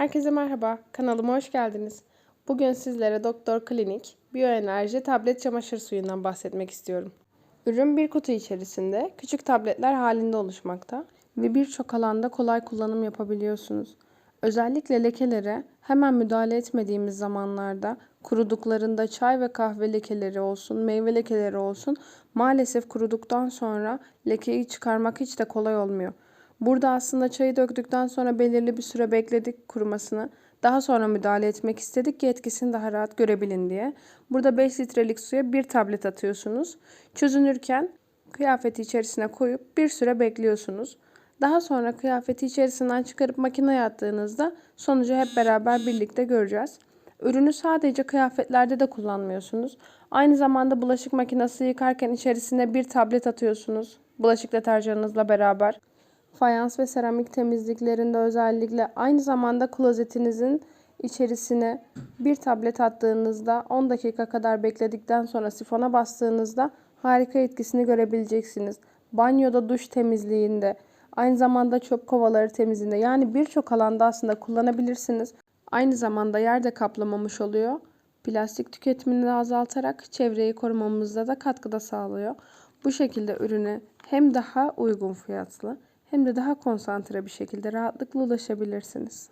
Herkese merhaba, kanalıma hoş geldiniz. Bugün sizlere Doktor Klinik Bioenerji tablet çamaşır suyundan bahsetmek istiyorum. Ürün bir kutu içerisinde küçük tabletler halinde oluşmakta ve birçok alanda kolay kullanım yapabiliyorsunuz. Özellikle lekelere hemen müdahale etmediğimiz zamanlarda kuruduklarında çay ve kahve lekeleri olsun, meyve lekeleri olsun maalesef kuruduktan sonra lekeyi çıkarmak hiç de kolay olmuyor. Burada aslında çayı döktükten sonra belirli bir süre bekledik kurumasını. Daha sonra müdahale etmek istedik ki etkisini daha rahat görebilin diye. Burada 5 litrelik suya bir tablet atıyorsunuz. Çözünürken kıyafeti içerisine koyup bir süre bekliyorsunuz. Daha sonra kıyafeti içerisinden çıkarıp makineye attığınızda sonucu hep beraber birlikte göreceğiz. Ürünü sadece kıyafetlerde de kullanmıyorsunuz. Aynı zamanda bulaşık makinesi yıkarken içerisine bir tablet atıyorsunuz. Bulaşık deterjanınızla beraber. Fayans ve seramik temizliklerinde özellikle aynı zamanda klozetinizin içerisine bir tablet attığınızda 10 dakika kadar bekledikten sonra sifona bastığınızda harika etkisini görebileceksiniz. Banyoda duş temizliğinde, aynı zamanda çöp kovaları temizliğinde yani birçok alanda aslında kullanabilirsiniz. Aynı zamanda yerde kaplamamış oluyor. Plastik tüketimini de azaltarak çevreyi korumamızda da katkıda sağlıyor. Bu şekilde ürüne hem daha uygun fiyatlı hem de daha konsantre bir şekilde rahatlıkla ulaşabilirsiniz.